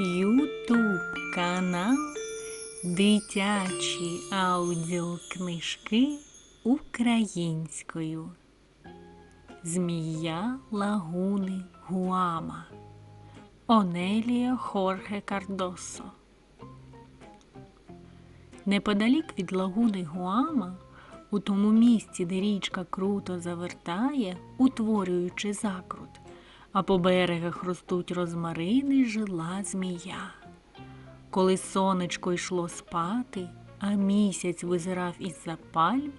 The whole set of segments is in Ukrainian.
Ютуб канал Дитячі аудіокнижки українською. Змія Лагуни Гуама Онелія Хорхе Кардосо. Неподалік від лагуни Гуама, у тому місці, де річка круто завертає, утворюючи закрут, а по берегах ростуть розмарини, жила змія. Коли сонечко йшло спати, а місяць визирав із-за пальм,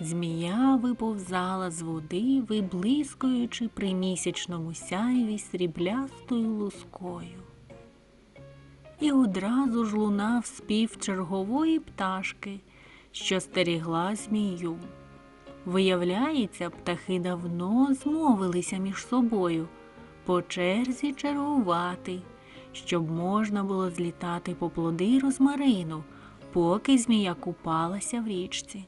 змія виповзала з води, виблискуючи при місячному сяйві сріблястою лускою. І одразу ж лунав спів чергової пташки, що стерігла змію. Виявляється, птахи давно змовилися між собою по черзі чергувати, щоб можна було злітати по плоди розмарину, поки змія купалася в річці.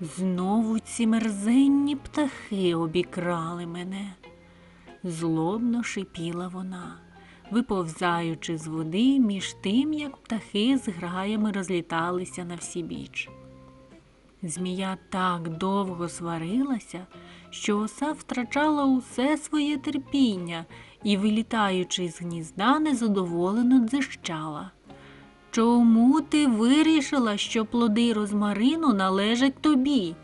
Знову ці мерзенні птахи обікрали мене. Злобно шипіла вона, виповзаючи з води між тим, як птахи з граями розліталися на всі біч. Змія так довго сварилася, що оса втрачала усе своє терпіння і, вилітаючи з гнізда, незадоволено дзищала. Чому ти вирішила, що плоди розмарину належать тобі?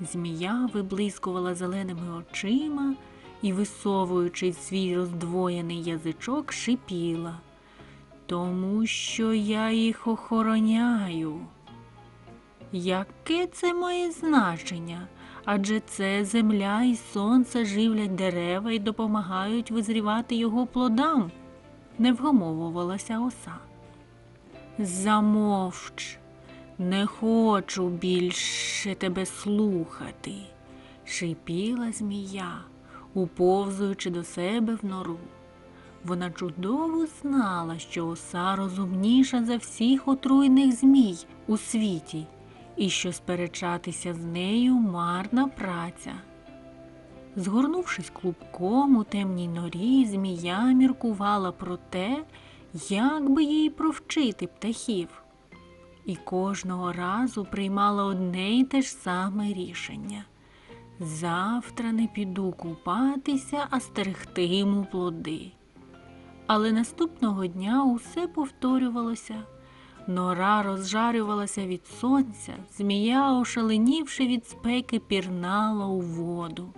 Змія виблискувала зеленими очима і, висовуючи свій роздвоєний язичок, шипіла. Тому що я їх охороняю. Яке це має значення? Адже це земля і сонце живлять дерева і допомагають визрівати його плодам, не вгомовувалася оса. Замовч, не хочу більше тебе слухати, шипіла змія, уповзуючи до себе в нору. Вона чудово знала, що оса розумніша за всіх отруйних змій у світі, і що сперечатися з нею марна праця. Згорнувшись клубком у темній норі, змія міркувала про те, як би їй провчити птахів, і кожного разу приймала одне й те ж саме рішення. Завтра не піду купатися, а стерегтиму плоди. Але наступного дня усе повторювалося. Нора розжарювалася від сонця, змія, ошаленівши від спеки, пірнала у воду.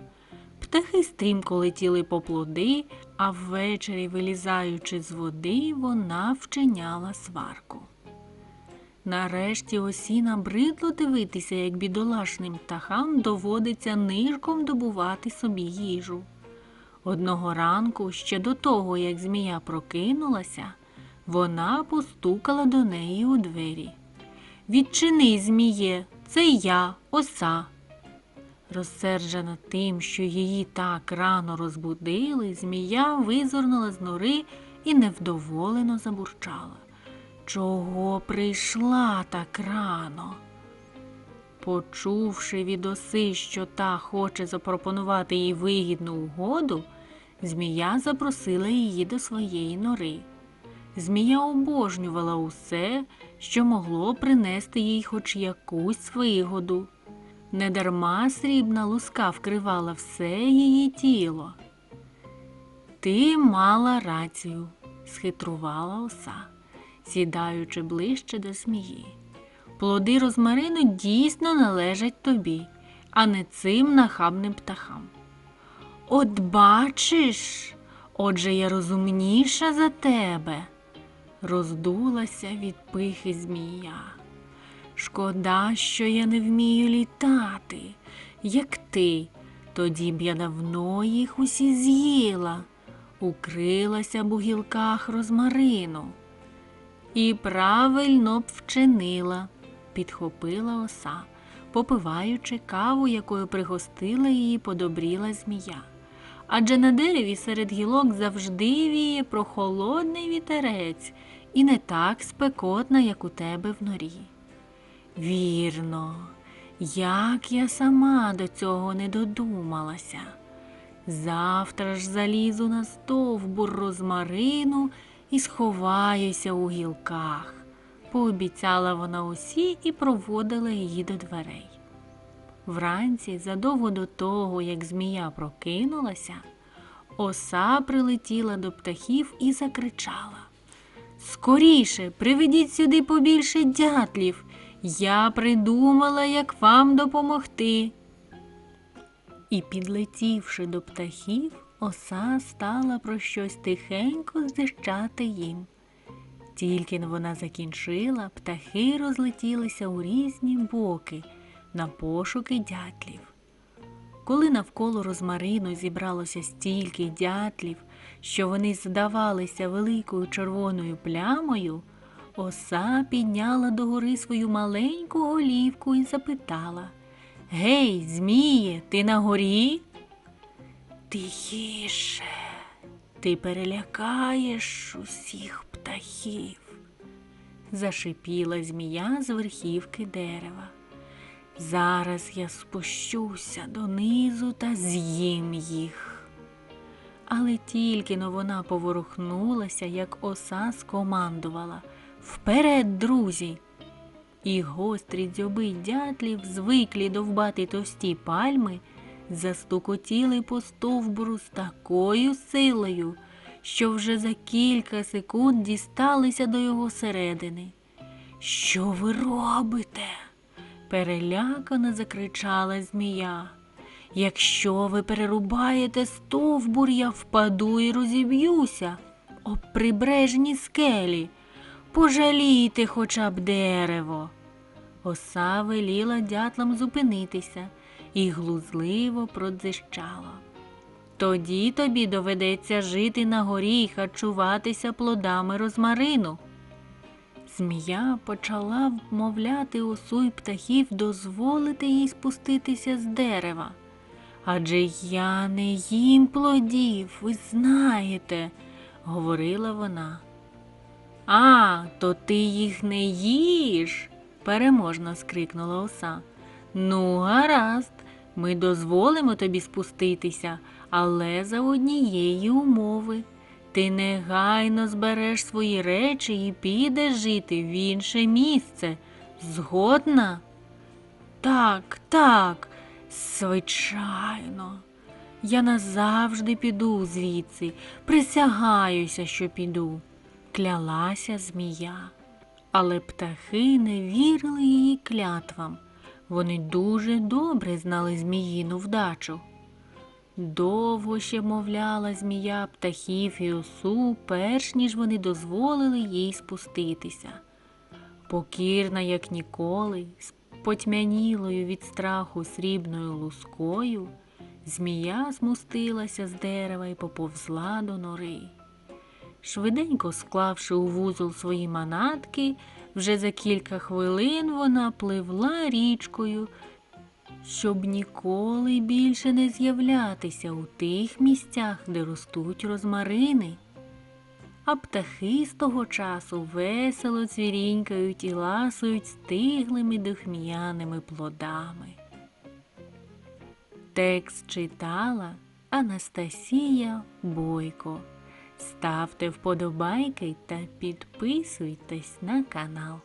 Птахи стрімко летіли по плоди, а ввечері, вилізаючи з води, вона вчиняла сварку. Нарешті осі набридло дивитися, як бідолашним птахам доводиться нишком добувати собі їжу. Одного ранку, ще до того, як змія прокинулася, вона постукала до неї у двері. Відчини, зміє, це я, оса. Розсерджена тим, що її так рано розбудили, змія визирнула з нори і невдоволено забурчала. Чого прийшла так рано? Почувши від оси, що та хоче запропонувати їй вигідну угоду, змія запросила її до своєї нори. Змія обожнювала усе, що могло принести їй хоч якусь вигоду. Недарма срібна луска вкривала все її тіло. Ти мала рацію, схитрувала оса, сідаючи ближче до змії. Плоди розмарину дійсно належать тобі, а не цим нахабним птахам. От бачиш, отже я розумніша за тебе, роздулася від пихи змія. Шкода, що я не вмію літати, як ти. Тоді б я давно їх усі з'їла, укрилася б у гілках розмарину. І правильно б вчинила, підхопила оса, попиваючи каву, якою пригостила її подобріла змія. Адже на дереві серед гілок завжди віє прохолодний вітерець і не так спекотна, як у тебе в норі. Вірно, як я сама до цього не додумалася. Завтра ж залізу на стовбур розмарину і сховаюся у гілках. Пообіцяла вона усі і проводила її до дверей. Вранці, задовго до того, як змія прокинулася, оса прилетіла до птахів і закричала. Скоріше, приведіть сюди побільше дятлів. Я придумала, як вам допомогти. І, підлетівши до птахів, оса стала про щось тихенько зищати їм. Тільки вона закінчила, птахи розлетілися у різні боки на пошуки дятлів. Коли навколо розмарину зібралося стільки дятлів, що вони здавалися великою червоною плямою, оса підняла догори свою маленьку голівку і запитала Гей, зміє, ти на горі? Тихіше, ти перелякаєш усіх птахів, зашипіла змія з верхівки дерева. Зараз я спущуся донизу та з'їм їх. Але тільки но вона поворухнулася, як оса скомандувала Вперед, друзі! І гострі дзьоби дятлів, звиклі довбати товсті пальми, застукотіли по стовбуру з такою силою, що вже за кілька секунд дісталися до його середини. Що ви робите? перелякано закричала змія. Якщо ви перерубаєте стовбур, я впаду і розіб'юся об прибережні скелі. Пожалійте хоча б дерево. Оса веліла дятлам зупинитися і глузливо продзищала. Тоді тобі доведеться жити на горі і харчуватися плодами розмарину. Змія почала вмовляти осу й птахів дозволити їй спуститися з дерева. Адже я не їм плодів, ви знаєте, говорила вона. А, то ти їх не їш, переможно скрикнула оса. Ну, гаразд, ми дозволимо тобі спуститися, але за однієї умови. Ти негайно збереш свої речі і підеш жити в інше місце. Згодна? Так, так, звичайно. Я назавжди піду звідси, присягаюся, що піду, клялася змія. Але птахи не вірили її клятвам. Вони дуже добре знали зміїну вдачу. Довго ще мовляла змія птахів і осу, перш ніж вони дозволили їй спуститися. Покірна, як ніколи, потьмянілою від страху срібною лускою, змія змустилася з дерева і поповзла до нори. Швиденько склавши у вузол свої манатки, вже за кілька хвилин вона пливла річкою щоб ніколи більше не з'являтися у тих місцях, де ростуть розмарини. А птахи з того часу весело цвірінькають і ласують стиглими духм'яними плодами. Текст читала Анастасія Бойко. Ставте вподобайки та підписуйтесь на канал.